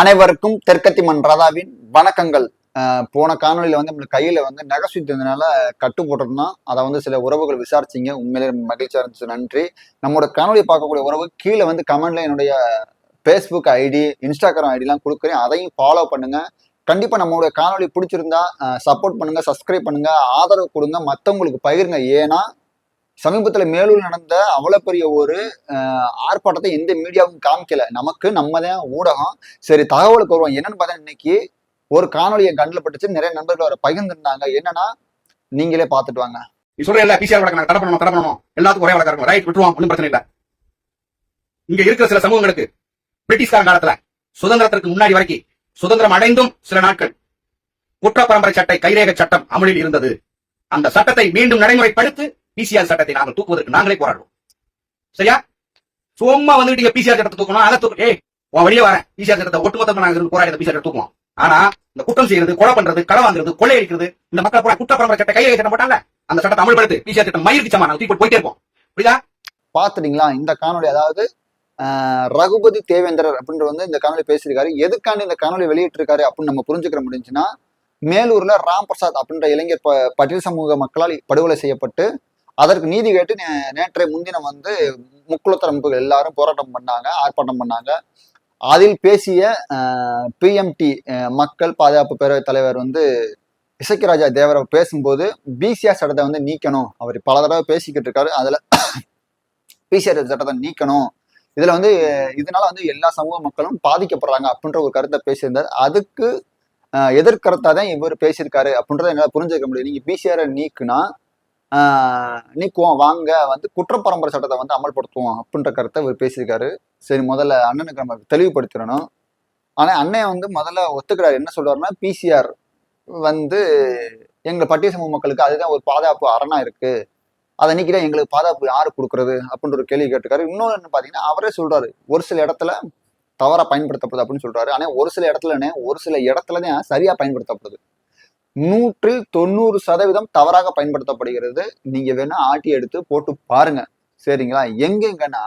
அனைவருக்கும் தெற்கத்தி மன் ராதாவின் வணக்கங்கள். போன காணொலியில் வந்து நம்மளுக்கு கையில் வந்து நகை சுத்ததுனால கட்டு போட்டிருந்தோம். அதை வந்து சில உறவுகள் விசாரிச்சிங்க. உண்மையிலே மகிழ்ச்சியாக இருந்துச்சு. நன்றி. நம்மளோட காணொலி பார்க்கக்கூடிய உறவு கீழே வந்து கமெண்ட்ல என்னுடைய ஃபேஸ்புக் ஐடி இன்ஸ்டாகிராம் ஐடிலாம் கொடுக்குறேன். அதையும் ஃபாலோ பண்ணுங்க. கண்டிப்பாக நம்மளுடைய காணொலி பிடிச்சிருந்தா சப்போர்ட் பண்ணுங்க சப்ஸ்கிரைப் பண்ணுங்க ஆதரவு கொடுங்க. மற்றவங்களுக்கு பகிருங்க. ஏன்னா சமீபத்துல மேலூர் நடந்த அவ்வளோ பெரிய ஒரு ஆர்ப்பாட்டத்தை எந்த மீடியாவும் காமிக்கல. நமக்கு நம்ம தான் ஊடகம். சரி தகவலுக்கு வருவோம். என்னன்னு பார்த்தா இன்னைக்கு ஒரு காணொலியை என் கண்ணில் பட்டுச்சு. நிறைய நண்பர்கள் அவரை பகிர்ந்துருந்தாங்க. என்னன்னா நீங்களே பார்த்துட்டு வாங்க. நீ சொல்ற இல்ல பிசிஆர் வழக்கு தடை பண்ணணும் தடை பண்ணணும். எல்லாத்துக்கும் ஒரே வழக்கா இருக்கும் ரைட் விட்டுருவோம் ஒன்றும் பிரச்சனை இல்ல. இங்க இருக்கிற சில சமூகங்களுக்கு பிரிட்டிஷ்கார காலத்துல சுதந்திரத்திற்கு முன்னாடி வரைக்கும் சுதந்திரம் அடைந்தும் சில நாட்கள் குற்ற பரம்பரை சட்டை கைரேக சட்டம் அமலில் இருந்தது. அந்த சட்டத்தை மீண்டும் நடைமுறைப்படுத்தி பிசிஆர் சட்டத்தை நாங்கள் தூக்குவதற்கு நாங்களே போராடுவோம். சரியா? சும்மா வந்துட்டு பிசிஆர் சட்டத்தை தூக்கணும் அதை தூக்கு. ஏய் உன் வெளியே வரேன். பிசிஆர் சட்டத்தை ஒட்டுமொத்தமா நாங்க இருந்து போராடி பிசிஆர் தூக்குவோம். ஆனா இந்த குற்றம் செய்யறது கொலை பண்றது களை வாங்குறது கொள்ளையடிக்கிறது இந்த மக்கள் பூரா குற்ற பரம்பரை சட்டை கைரேக சட்டம் போட்டால அந்த சட்டத்தை அமல்படுத்து பிசிஆர் சட்டம் மயிருக்கு சமா நாங்க தூக்கி போயிட்டே இருப்போம். புரியுதா? பாத்துட்டீங்களா இந்த காணொலி அதாவது ரகுபதி தேவேந்திரர் அப்படின்ற வந்து இந்த காணொலி பேசியிருக்காரு. எதுக்காண்டி இந்த காணொலி வெளியிட்டிருக்காரு அப்படின்னு நம்ம புரிஞ்சுக்கிற முடிஞ்சுன்னா மேலூர்ல ராம் பிரசாத் அப்படின்ற இளைஞர் பட்டியல் சமூக மக்களால் படுகொலை செய்யப்பட்டு அதற்கு நீதி கேட்டு நே- நேற்றைய முன்தினம் வந்து முக்குளத்தரம்புகள் எல்லாரும் போராட்டம் பண்ணாங்க ஆர்ப்பாட்டம் பண்ணாங்க. அதில் பேசிய பிஎம்டி மக்கள் பாதுகாப்பு பேரவைத் தலைவர் வந்து இசக்கிராஜா தேவரை பேசும்போது பிசிஆர் சட்டத்தை வந்து நீக்கணும். அவர் பல தடவை பேசிக்கிட்டு இருக்காரு. அதில் பிசிஆர் சட்டத்தை நீக்கணும். இதில் வந்து இதனால வந்து எல்லா சமூக மக்களும் பாதிக்கப்படுறாங்க அப்படின்ற ஒரு கருத்தை பேசியிருந்தார். அதுக்கு எதிர்கருத்தாக தான் இவர் பேசியிருக்காரு அப்படின்றத என்னால் புரிஞ்சுக்க முடியும் நீங்கள் பிசிஆரை நீக்குனா நீக்குவோம். வாங்க வந்து குற்றப்பரம்பரை சட்டத்தை வந்து அமல்படுத்துவோம் அப்படின்ற கருத்தை இவர் பேசியிருக்காரு. சரி முதல்ல அண்ணனுக்கு நம்ம தெளிவுபடுத்திடணும். ஆனால் அண்ணன் வந்து முதல்ல ஒத்துக்கிறார். என்ன சொல்றாருன்னா பிசிஆர் வந்து எங்களை பட்டிய சமூக மக்களுக்கு அதுதான் ஒரு பாதுகாப்பு அரணா இருக்கு. அதை நீக்கிட்டா எங்களுக்கு பாதுகாப்பு யாரு கொடுக்குறது அப்படின்ற ஒரு கேள்வி கேட்டிருக்காரு. இன்னொன்று என்ன அவரே சொல்றாரு ஒரு சில இடத்துல தவறாக பயன்படுத்தப்படுது அப்படின்னு சொல்றாரு. ஆனால் ஒரு சில இடத்துலனே ஒரு சில இடத்துல தான் சரியாக பயன்படுத்தப்படுது. நூற்றில் தொண்ணூறு சதவீதம் தவறாக பயன்படுத்தப்படுகிறது. நீங்க வேணா ஆட்டி எடுத்து போட்டு பாருங்க. சரிங்களா? எங்கெங்கன்னா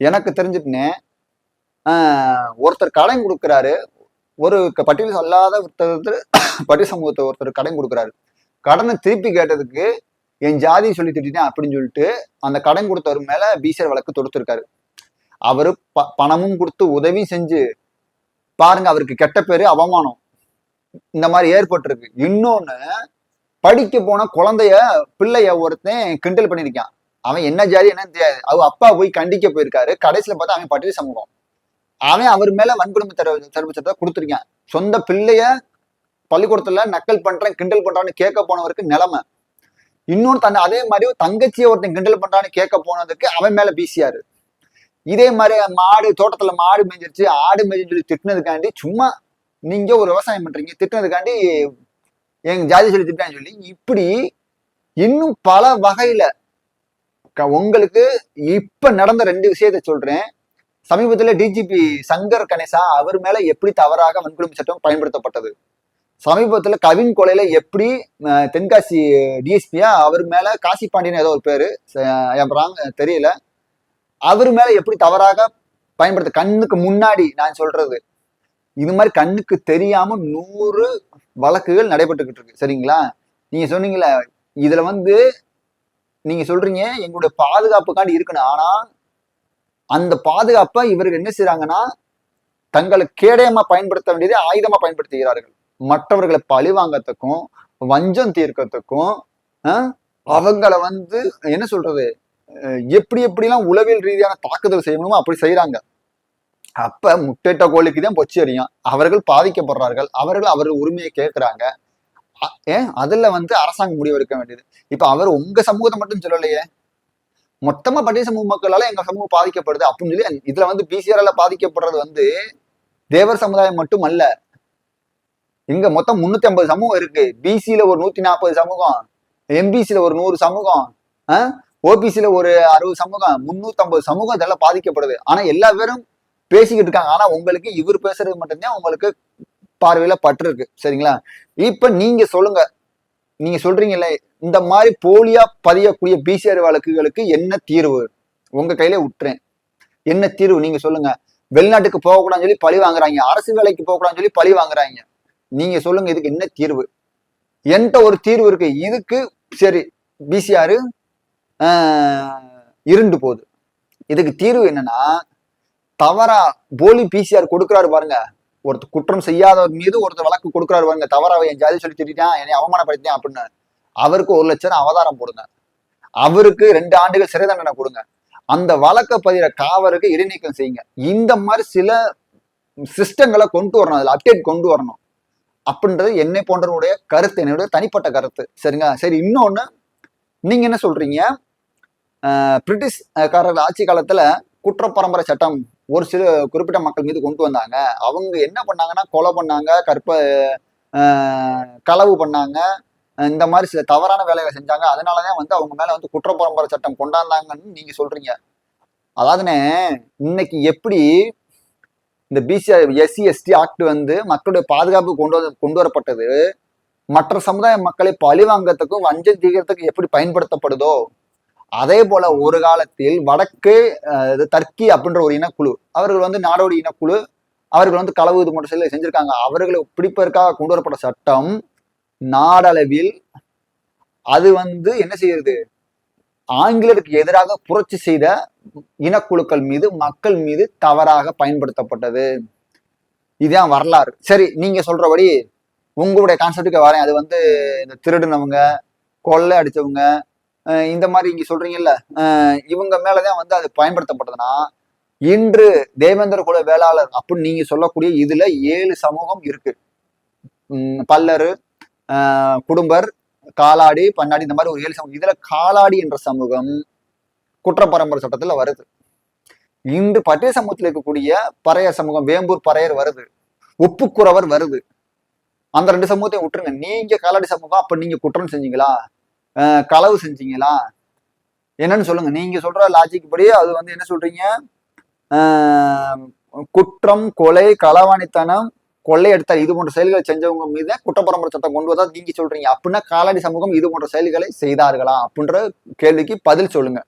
எனக்கு தெரிஞ்சுட்டுனே ஒருத்தர் கடன் கொடுக்குறாரு. ஒரு பட்டியல் அல்லாத ஒருத்தர் பட்டியல் சமூகத்தை ஒருத்தர் கடன் கொடுக்குறாரு. கடனை திருப்பி கேட்டதுக்கு என் ஜாதி சொல்லி திட்டேன் அப்படின்னு சொல்லிட்டு அந்த கடன் கொடுத்தவர் மேல பிசிஆர் வழக்கு தொடுத்திருக்காரு. அவரு ப பணமும் கொடுத்து உதவி செஞ்சு பாருங்க அவருக்கு கெட்ட பேரு அவமானம். இந்த மாதிரி ஏற்பட்டிருக்கு. இன்னொன்னு படிக்க போன குழந்தைய பிள்ளைய ஒருத்தன் கிண்டல் பண்ணியிருக்கான் அவன் என்ன ஜாதி என்னன்னு தெரியாது அவ அப்பா போய் கண்டிக்க போயிருக்காரு. கடைசியில பார்த்தா அவன் பட்டியல் சமூகம். அவன் அவர் மேல வன்கொடுமை தர தடுப்பு சட்டத்தை கொடுத்துருக்கான். சொந்த பிள்ளைய பள்ளிக்கூடத்துல நக்கல் பண்றேன் கிண்டல் பண்றான்னு கேட்க போனவருக்கு நிலைமை. இன்னொன்னு தன்னை அதே மாதிரி தங்கச்சியை ஒருத்தன் கிண்டல் பண்றான்னு கேட்க போனதுக்கு அவன் மேல பிசியாரு இதே மாதிரி மாடு தோட்டத்துல மாடு மேய்ஞ்சிருச்சு ஆடு மேஞ்சு சொல்லி திட்டினதுக்காண்டி சும்மா நீங்க ஒரு விவசாயம் பண்றீங்க திட்டினதுக்காண்டி எங்க ஜாதி சொல்லி திட்டான்னு சொல்லி இப்படி இன்னும் பல வகையில க- உங்களுக்கு இப்ப நடந்த ரெண்டு விஷயத்த சொல்றேன். சமீபத்துல டிஜிபி சங்கர் கணேசா அவர் மேல எப்படி தவறாக வன்கொடுமை சட்டம் பயன்படுத்தப்பட்டது? சமீபத்துல கவின் கொலையில எப்படி தென்காசி டிஎஸ்பியா அவர் மேல காசி பாண்டியன் ஏதோ ஒரு பேரு ராங் தெரியல. அவர் மேல எப்படி தவறாக பயன்படுத்த கண்ணுக்கு முன்னாடி நான் சொல்றது இது மாதிரி கண்ணுக்கு தெரியாம நூறு வழக்குகள் நடைபெற்றுக்கிட்டு இருக்கு. சரிங்களா? நீங்க சொன்னீங்களே இதுல வந்து நீங்க சொல்றீங்க எங்களுடைய பாதுகாப்புக்காண்டி இருக்கணும். ஆனா அந்த பாதுகாப்பை இவர்கள் என்ன செய்யறாங்கன்னா தங்களை கேடயமா பயன்படுத்த வேண்டியதை ஆயுதமா பயன்படுத்துகிறார்கள். மற்றவர்களை பழிவாங்கத்துக்கும் வஞ்சம் தீர்க்கத்துக்கும் அவங்கள வந்து என்ன சொல்றது எப்படி எப்படிலாம் உளவியல் ரீதியான தாக்குதல் செய்யணுமோ அப்படி செய்யறாங்க அப்ப முட்டையிட்ட கோழிக்கு தான் பொச்சி அறியும் அவர்கள் பாதிக்கப்படுறார்கள். அவர்கள் அவர்கள் உரிமையை கேட்கிறாங்க. ஏன் அதுல வந்து அரசாங்கம் முடிவெடுக்க வேண்டியது. இப்ப அவர் உங்க சமூகத்தை மட்டும் சொல்லலையே. மொத்தமா பட்டிய சமூக மக்களால எங்க சமூகம் பாதிக்கப்படுது அப்படின்னு சொல்லி இதுல வந்து பிசிஆர்ல பாதிக்கப்படுறது வந்து தேவர் சமுதாயம் மட்டும் அல்ல இங்க மொத்தம் முன்னூத்தி ஐம்பது சமூகம் இருக்கு. பிசியில ஒரு நூத்தி நாற்பது சமூகம் எம்பிசியில ஒரு நூறு சமூகம் ஓபிசியில ஒரு அறுபது சமூகம் முன்னூத்தி ஐம்பது சமூகம் இதெல்லாம் பாதிக்கப்படுது. ஆனா எல்லா பேரும் பேசிக்கிட்டு இருக்காங்க. ஆனா உங்களுக்கு இவர் பேசுறது மட்டும்தான் உங்களுக்கு பார்வையில பட்டிருக்கு. சரிங்களா? இப்ப நீங்க சொல்லுங்க. நீங்க சொல்றீங்கல்ல இந்த மாதிரி போலியா பதியக்கூடிய பிசிஆர் வழக்குகளுக்கு என்ன தீர்வு? உங்க கையில விட்டுறேன். என்ன தீர்வு? நீங்க சொல்லுங்க. வெளிநாட்டுக்கு போகக்கூடாதுன்னு சொல்லி பழி வாங்குறாங்க. அரசு வேலைக்கு போகக்கூடாதுன்னு சொல்லி பழி வாங்குறாங்க. நீங்க சொல்லுங்க இதுக்கு என்ன தீர்வு? என்கிட்ட ஒரு தீர்வு இருக்கு. இதுக்கு சரி பிசிஆர் இருண்டு போகுது. இதுக்கு தீர்வு என்னன்னா தவறா போலி பிசிஆர் கொடுக்குறாரு பாருங்க. ஒருத்தர் குற்றம் செய்யாதவர் மீது ஒருத்தர் வழக்கு கொடுக்குறாரு பாருங்க. தவறா என் ஜாதி சொல்லி திட்டான் என்னை அவமானப்படுத்திட்டான் அப்படின்னு. அவருக்கு ஒரு லட்சம் அவதாரம் போடுங்க. அவருக்கு ரெண்டு ஆண்டுகள் சிறை தண்டனை கொடுங்க. அந்த வழக்க பதிகிற காவலுக்கு இடைநீக்கம் செய்யுங்க. இந்த மாதிரி சில சிஸ்டங்களை கொண்டு வரணும். அதில் அப்டேட் கொண்டு வரணும். அப்படின்றது என்னை போன்றவருடைய கருத்து என்னுடைய தனிப்பட்ட கருத்து. சரிங்க சரி இன்னொன்று நீங்கள் என்ன சொல்கிறீங்க ஆஹ் பிரிட்டிஷ்காரர் ஆட்சி குற்ற குற்றப்பரம்பரை சட்டம் ஒரு சில குறிப்பிட்ட மக்கள் மீது கொண்டு வந்தாங்க. அவங்க என்ன பண்ணாங்கன்னா கொலை பண்ணாங்க கற்ப ஆஹ் களவு பண்ணாங்க. இந்த மாதிரி சில தவறான வேலைகளை செஞ்சாங்க. அதனாலதான் வந்து அவங்க மேல வந்து குற்றப்பரம்பரை சட்டம் கொண்டாந்தாங்கன்னு நீங்க சொல்றீங்க. அதாவதுனே இன்னைக்கு எப்படி இந்த பிசிஆர் எஸ்சி எஸ்டி ஆக்ட் வந்து மக்களுடைய பாதுகாப்பு கொண்டு வந்து கொண்டு வரப்பட்டது மற்ற சமுதாய மக்களை பழிவாங்கறதுக்கும் வஞ்சம் தீக்கிறதுக்கு எப்படி பயன்படுத்தப்படுதோ அதே போல ஒரு காலத்தில் வடக்கு இது தர்க்கி அப்படின்ற ஒரு இனக்குழு அவர்கள் வந்து நாடோடி இனக்குழு அவர்கள் வந்து களவு இது போன்ற சில செஞ்சிருக்காங்க. அவர்களை பிடிப்பதற்காக கொண்டு வரப்பட்ட சட்டம் நாடளவில் அது வந்து என்ன செய்யறது ஆங்கிலருக்கு எதிராக புரட்சி செய்த இனக்குழுக்கள் மீது மக்கள் மீது தவறாக பயன்படுத்தப்பட்டது. இதுதான் வரலாறு. சரி நீங்க சொல்றபடி உங்களுடைய கான்செப்டுக்கு வரேன். அது வந்து இந்த திருடுனவங்க கொள்ளை அடிச்சவங்க இந்த மாதிரி இங்க சொல்றீங்கல்ல இவங்க மேலதான் வந்து அது பயன்படுத்தப்படுதுன்னா இன்று தேவேந்திர குல வேளாளர் அப்படின்னு நீங்க சொல்லக்கூடிய இதுல ஏழு சமூகம் இருக்கு. உம் பல்லரு ஆஹ் குடும்பர் காலாடி பன்னாடி இந்த மாதிரி ஒரு ஏழு சமூகம். இதுல காலாடி என்ற சமூகம் குற்றப்பரம்பரை சட்டத்துல வருது. இன்று பட்டிய சமூகத்தில் இருக்கக்கூடிய பறையர் சமூகம் வேம்பூர் பறையர் வருது. உப்புக்குறவர் வருது. அந்த ரெண்டு சமூகத்தையும் விட்டுருங்க. நீங்க காலாடி சமூகம் அப்ப நீங்க குற்றம் செஞ்சீங்களா? களவு செஞ்சீங்களா? என்னன்னு சொல்லுங்க. நீங்க சொல்ற லாஜிக் படி அது வந்து என்ன சொல்றீங்க? குற்றம் கொலை களவாணித்தனம் கொள்ளையடித்தல் இது போன்ற செயல்களை செஞ்சவங்க மீது குற்றப்பரம்பரை சட்டம் கொண்டு வந்தா நீங்க சொல்றீங்க. அப்படின்னா காலாடி சமூகம் இது போன்ற செயல்களை செய்தார்களா? அப்படின்ற கேள்விக்கு பதில் சொல்லுங்க.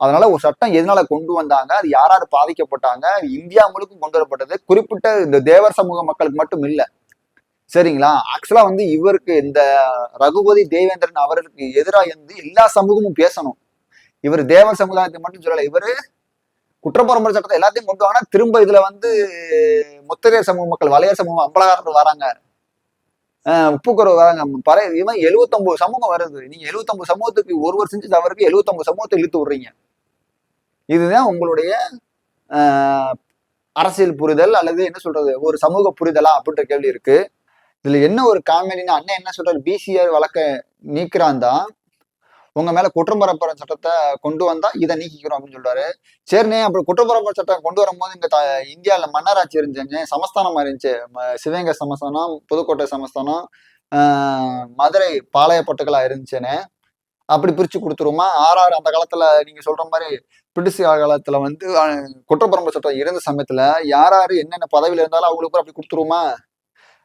அதனால ஒரு சட்டம் எதனால கொண்டு வந்தாங்க? அது யார் யார் பாதிக்கப்பட்டாங்க? இந்தியா முழுக்கும் கொண்டு வரப்பட்டது. குறிப்பிட்ட இந்த தேவர் சமூக மக்களுக்கு மட்டும் இல்லை. சரிங்களா? ஆக்சுவலா வந்து இவருக்கு இந்த ரகுபதி தேவேந்திரன் அவருக்கு எதிராக இருந்து எல்லா சமூகமும் பேசணும். இவர் தேவர் சமுதாயத்தை மட்டும் சொல்லல. இவரு குற்றப்பரம்பரை சட்டத்தை எல்லாத்தையும் கொண்டு வாங்கினா திரும்ப இதுல வந்து முத்தரையர் சமூக மக்கள் வளையர் சமூகம் அம்பலகாரர்கள் வராங்க. உப்புக்குறவு வராங்க. பறை இவன் எழுவத்தொன்பது சமூகம் வருது. நீங்க எழுவத்தொன்பது சமூகத்துக்கு ஒருவர் செஞ்சு தவறுக்கு எழுவத்தொன்பது சமூகத்தை இழுத்து விடுறீங்க. இதுதான் உங்களுடைய அரசியல் புரிதல் அல்லது என்ன சொல்றது? ஒரு சமூக புரிதலா அப்படின்ற கேள்வி இருக்கு. இதுல என்ன ஒரு காமெடினா அண்ணன் என்ன சொல்றாரு? பிசிஆர் வழக்க நீக்கிறான் தான் உங்க மேல குற்றம்பரப்புற சட்டத்தை கொண்டு வந்தா இதை நீக்கிக்கிறோம் அப்படின்னு சொல்றாரு. சரிண்ணே அப்படி குற்றம்பரப்புற சட்டம் கொண்டு வரும்போது இங்க த- மன்னராட்சி இருந்துச்சு. சமஸ்தானமா இருந்துச்சு. சிவகங்கை சமஸ்தானம் புதுக்கோட்டை சமஸ்தானம் மதுரை பாளையப்பட்டுகளா இருந்துச்சுன்னு. அப்படி பிரிச்சு கொடுத்துருமா ஆறாறு அந்த காலத்துல நீங்க சொல்ற மாதிரி பிரிட்டிஷ் காலத்துல வந்து குற்றப்பரம்பு சட்டம் இருந்த சமயத்துல யார் என்னென்ன பதவியில இருந்தாலும் அவங்களுக்கு அப்படி கொடுத்துருமா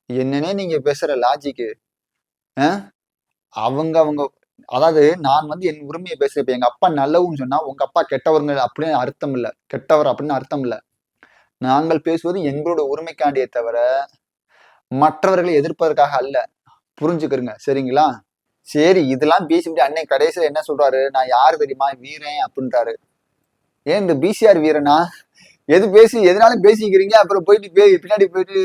என்னன்னே நீங்க பேசுற லாஜிக்கு அவங்க அவங்க அதாவது நான் வந்து என் உரிமையை பேசுறேன் இப்ப எங்க அப்பா நல்லவுன்னு சொன்னா உங்க அப்பா கெட்டவருங்க அப்படின்னு அர்த்தம் இல்ல. கெட்டவர் அப்படின்னு அர்த்தம் இல்ல. நாங்கள் பேசுவது எங்களோட உரிமைக்காண்டியே தவிர மற்றவர்களை எதிர்ப்பதற்காக அல்ல. புரிஞ்சுக்கிறங்க சரிங்களா? சரி இதெல்லாம் பேசிவிட்டு அன்னை கடைசியில் என்ன சொல்றாரு? நான் யாரு தெரியுமா? வீரன் அப்படின்றாரு. ஏன் இந்த பிசிஆர் வீரனா? எது பேசி எதனாலும் பேசிக்கிறீங்க அப்புறம் போயிட்டு பே- பின்னாடி போயிட்டு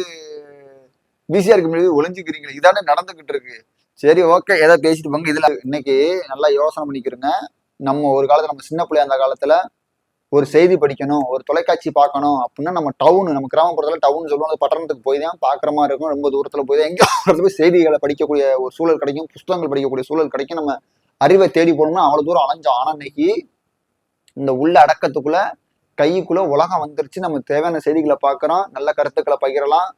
பிஸியா இருக்க முடியாது ஒளிஞ்சுக்கிறீங்களே இதானே நடந்துகிட்டு இருக்கு. சரி ஓகே ஏதோ பேசிட்டு போங்க. இதுல இன்னைக்கு நல்லா யோசனை பண்ணிக்கிறங்க. நம்ம ஒரு காலத்துல நம்ம சின்ன பிள்ளையா அந்த காலத்துல ஒரு செய்தி படிக்கணும் ஒரு தொலைக்காட்சி பார்க்கணும் அப்படின்னா நம்ம டவுன் நம்ம கிராமப்புறத்துல டவுன் சொல்லுவோம் அது பட்டணத்துக்கு போய் தான் பாக்குற மாதிரி இருக்கும். ரொம்ப தூரத்துல போய் தான் எங்க போய் செய்திகளை படிக்கக்கூடிய ஒரு சூழல் கிடைக்கும் புஸ்தகங்கள் படிக்கக்கூடிய சூழல் கிடைக்கும். நம்ம அறிவை தேடி போனோம்னா அவ்வளவு தூரம் அலைஞ்சோம். ஆனா இன்னைக்கு இந்த உள்ள அடக்கத்துக்குள்ள கைக்குள்ள உலகம் வந்துருச்சு. நம்ம தேவையான செய்திகளை பார்க்கறோம். நல்ல கருத்துக்களை பகிரலாம்.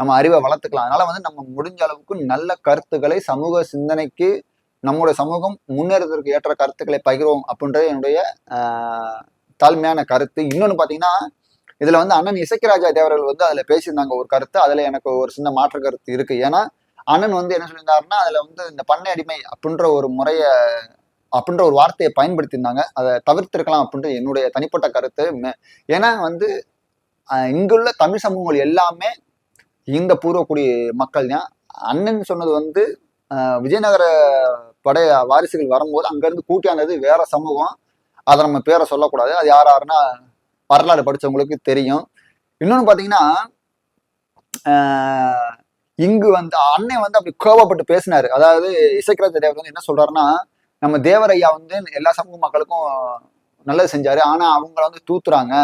நம்ம அறிவை வளர்த்துக்கலாம். அதனால வந்து நம்ம முடிஞ்ச அளவுக்கு நல்ல கருத்துக்களை சமூக சிந்தனைக்கு நம்முடைய சமூகம் முன்னேறதற்கு ஏற்ற கருத்துக்களை பகிர்வோம் அப்படின்றது என்னுடைய தாழ்மையான கருத்து. இன்னொன்று பார்த்தீங்கன்னா இதில் வந்து அண்ணன் இசக்கிராஜா தேவர்கள் வந்து அதில் பேசியிருந்தாங்க ஒரு கருத்து. அதில் எனக்கு ஒரு சின்ன மாற்று கருத்து இருக்கு. ஏன்னா அண்ணன் வந்து என்ன சொல்லியிருந்தாருன்னா அதில் வந்து இந்த பண்ணை அடிமை அப்படின்ற ஒரு முறையை அப்படின்ற ஒரு வார்த்தையை பயன்படுத்தியிருந்தாங்க. அதை தவிர்த்திருக்கலாம் அப்படின்றது என்னுடைய தனிப்பட்ட கருத்து. மே- ஏன்னா வந்து இங்குள்ள தமிழ் சமூகங்கள் எல்லாமே இந்த பூர்வக்குடி மக்கள் தான் அண்ணன் சொன்னது வந்து விஜயநகர படை வாரிசுகள் வரும்போது அங்கேருந்து கூட்டியானது வேற சமூகம். அதை நம்ம பேரை சொல்லக்கூடாது. அது யார் யாருன்னா வரலாறு படிச்சவங்களுக்கு தெரியும். இன்னொன்று பார்த்தீங்கன்னா இங்கு வந்து அண்ணன் வந்து அப்படி கோபப்பட்டு பேசினாரு. அதாவது இசைக்கிராஜ தேவர் வந்து என்ன சொல்றாருன்னா நம்ம தேவரையா வந்து எல்லா சமூக மக்களுக்கும் நல்லது செஞ்சாரு. ஆனா அவங்கள வந்து தூத்துறாங்க.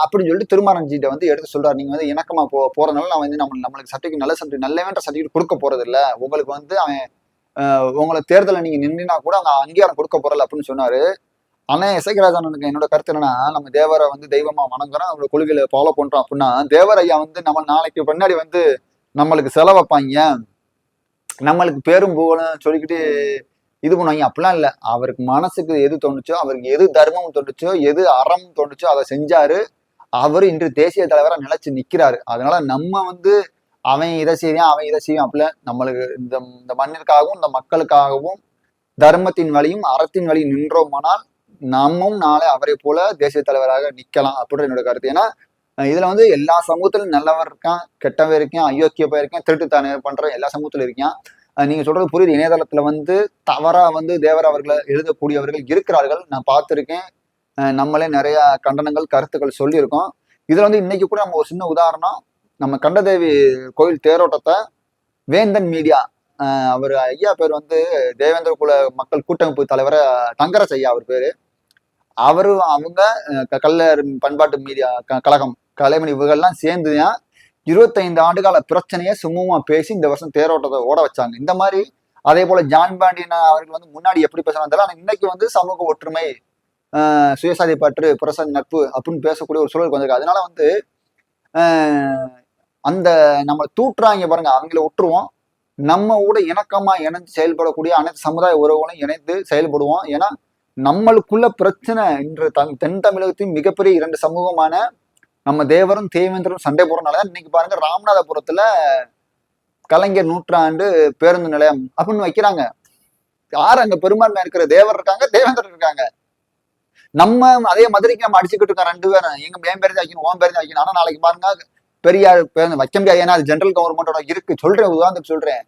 அப்படின்னு சொல்லிட்டு திருமாரஞ்சிட்ட வந்து எடுத்து சொல்றாரு. நீங்க வந்து இணக்கமா போ போறதுனால நான் வந்து நம்ம நம்மளுக்கு சர்டிஃபிகேட் நல்ல சர்டிஃபிகேட் நல்லவேன்ற சர்டிஃபிகேட் கொடுக்க போறது இல்ல உங்களுக்கு வந்து அவன் உங்களை தேர்தலில் நீங்க நின்றுனா கூட அவங்க அங்கீகாரம் கொடுக்க போறல அப்படின்னு சொன்னாரு. ஆனா இசைக்கராஜனுக்கு என்னோட கருத்து என்னன்னா நம்ம தேவரை வந்து தெய்வமா வணங்குறோம் அவங்க கொள்கையில ஃபாலோ பண்றோம் அப்படின்னா தேவர் ஐயா வந்து நம்ம நாளைக்கு பின்னாடி வந்து நம்மளுக்கு செலவைப்பாங்க. நம்மளுக்கு பேரும் புகழும் சொல்லிக்கிட்டு இது பண்ணுவாங்க. அப்படிலாம் இல்லை. அவருக்கு மனசுக்கு எது தோணுச்சோ அவருக்கு எது தர்மம் தோணுச்சோ எது அறம் தோணுச்சோ அதை செஞ்சாரு. அவர் இன்று தேசிய தலைவராக நிலைச்சு நிக்கிறாரு. அதனால நம்ம வந்து அவன் இதை செய்வான் அவன் இதை செய்வான் அப்படில நம்மளுக்கு இந்த இந்த மண்ணிற்காகவும் இந்த மக்களுக்காகவும் தர்மத்தின் வழியும் அறத்தின் வழியும் நின்றோமானால் நம்மும் நாளை அவரை போல தேசிய தலைவராக நிக்கலாம் அப்படின்ற என்னோட கருத்து. ஏன்னா இதுல வந்து எல்லா சமூகத்திலும் நல்லவன் இருக்கான் கெட்டவன் இருக்கான் அயோக்கிய போய் இருக்கேன் திருட்டுத்தானே பண்ற எல்லா சமூகத்திலும் இருக்கான். நீங்கள் நீங்க சொல்றது புரியுது. இணையதளத்துல வந்து தவறா வந்து தேவர் அவர்களை எழுதக்கூடியவர்கள் இருக்கிறார்கள். நான் பார்த்துருக்கேன். நம்மளே நிறைய கண்டனங்கள் கருத்துக்கள் சொல்லியிருக்கோம். இதுல வந்து இன்னைக்கு கூட நம்ம ஒரு சின்ன உதாரணம். நம்ம கண்டதேவி கோயில் தேரோட்டத்தை வேந்தன் மீடியா அவர் ஐயா பேர் வந்து தேவேந்திர குல மக்கள் கூட்டமைப்பு தலைவர் தங்கரசு ஐயா அவர் பேரு. அவரும் அவங்க கல்லர் பண்பாட்டு மீடியா க- கழகம் கலைமணி இவர்கள்லாம் சேர்ந்து தான் இருபத்தைந்து ஆண்டுகால பிரச்சனையை சுமூகமாக பேசி இந்த வருஷம் தேரோட்டத்தை ஓட வச்சாங்க. இந்த மாதிரி அதே போல ஜான் பாண்டியன் அவர்கள் வந்து முன்னாடி எப்படி பேசுறாங்க தெரியல. ஆனால் இன்னைக்கு வந்து சமூக ஒற்றுமை சுயசாதி பற்று புரசன் நட்பு அப்படின்னு பேசக்கூடிய ஒரு சூழலுக்கு வந்திருக்கு அதனால வந்து அந்த நம்ம தூட்டுறாங்க பாருங்க அவங்கள விட்டுருவோம். நம்ம கூட இணக்கமா இணைந்து செயல்படக்கூடிய அனைத்து சமுதாய உறவுகளும் இணைந்து செயல்படுவோம். ஏன்னா நம்மளுக்குள்ள பிரச்சனை இன்று தன் தென் தமிழகத்தின் மிகப்பெரிய இரண்டு சமூகமான நம்ம தேவரும் தேவேந்திரரும் சண்டை போடுறதுனால தான் இன்னைக்கு பாருங்க ராமநாதபுரத்துல கலைஞர் நூற்றாண்டு பேருந்து நிலையம் அப்படின்னு வைக்கிறாங்க. யார் அங்க பெரும்பான்மை இருக்கிற தேவர் இருக்காங்க? தேவேந்திரர் இருக்காங்க. நம்ம அதே மதுரைக்கு நம்ம அடிச்சுக்கிட்டு இருக்கோம் ரெண்டு பேரும் எங்க என் பேருந்து வைக்கணும் ஓம் பேருந்து வைக்கணும். ஆனா நாளைக்கு பாருங்க பெரியார் பேருந்து வைக்க முடியாது. ஏன்னா அது ஜென்ரல் கவர்மெண்டோட இருக்கு. சொல்றேன் உதாரணத்துக்கு சொல்றேன்.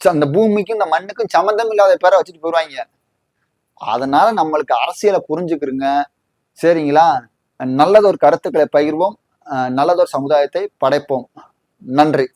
அந்த பூமிக்கும் இந்த மண்ணுக்கும் சம்மந்தம் இல்லாத பேரை வச்சுட்டு போயிடுவாங்க அதனால நம்மளுக்கு அரசியலை புரிஞ்சுக்கிருங்க. சரிங்களா? நல்லதொரு கருத்துக்களை பகிர்வோம். நல்லதொரு சமுதாயத்தை படைப்போம். நன்றி.